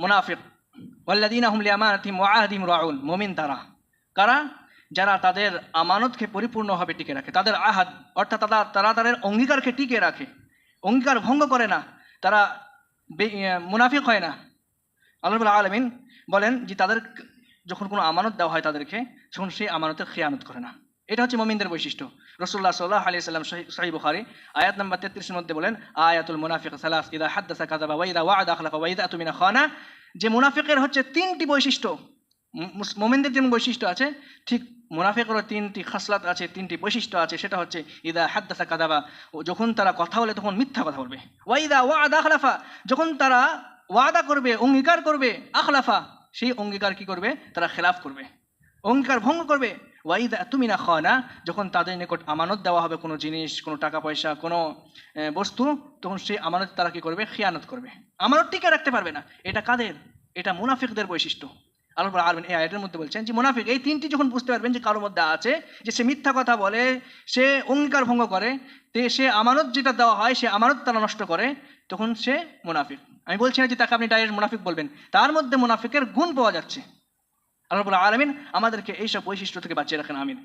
মুনাফিক। ওয়াল্লাদিন আহমলি আমানাতিম ওয়াহাদিম রাউন। মুমিন তারা। কারা? যারা তাদের আমানতকে পরিপূর্ণভাবে টিকে রাখে। তাদের আহাদ, অর্থাৎ তারা তারা তাদের অঙ্গীকারকে টিকে রাখে। অঙ্গীকার ভঙ্গ করে না। তারা মুনাফিক হয় না। আল্লাহ আলমিন বলেন যে তাদের যখন কোনো আমানত দেওয়া হয় তাদেরকে, তখন সেই আমানতের খেয়ানত করে না। এটা হচ্ছে মমিনদের বৈশিষ্ট্য। রসুল্লাহ সাল্লাহ আলি সাল্লাম সাহি বুখারি, আয়াত নাম্বার তেত্রিশের মধ্যে বলেন, আয়াতুল মুনাফিক সালাস, ইদা হাদ্দাসা কাযাবা ওয়াইদা ওয়াদা আখলাফা ওয়াইদা তুমিনা খানা যে মুনাফিকের হচ্ছে তিনটি বৈশিষ্ট্য মোমেনদের যেমন বৈশিষ্ট্য আছে, ঠিক মুনাফিকেরও তিনটি খাসলাত আছে, তিনটি বৈশিষ্ট্য আছে, সেটা হচ্ছে, ইদা হাদ্দাসা কাদাবা যখন তারা কথা বলে, তখন মিথ্যা কথা বলবে। ওয়াইদা ওয়াদা আখলাফা যখন তারা ওয়াদা করবে, অঙ্গীকার করবে, আখলাফা। সেই অঙ্গীকার কি করবে? তারা খেলাফ করবে। অঙ্গীকার ভঙ্গ করবে। ওয়াইদা তুমি না খাওয়া না যখন তাদের নিকট আমানত দেওয়া হবে কোনো জিনিস, কোনো টাকা পয়সা, কোনো বস্তু, তখন সেই আমানত তারা কি করবে? খেয়ানত করবে। আমানত টিকে রাখতে পারবে না। এটা কাদের? এটা মুনাফিকদের বৈশিষ্ট্য। আল্লাহ আলমিন এই আয়তের মধ্যে বলছেন যে, মুনাফিক, এই তিনটি যখন বুঝতে পারবেন যে কারোর মধ্যে আছে, যে সে মিথ্যা কথা বলে, সে অঙ্গীকার ভঙ্গ করে, তে সে আমানত যেটা দেওয়া হয়, সে আমানত তারা নষ্ট করে, তখন সে মুনাফিক। আমি বলছি না যে তাকে আপনি ডাইরেক্ট মুনাফিক বলবেন। তার মধ্যে মুনাফিকের গুণ পাওয়া যাচ্ছে। আল্লাহ আলমিন আমাদেরকে এইসব বৈশিষ্ট্য থেকে বাঁচিয়ে রাখেন আমিন।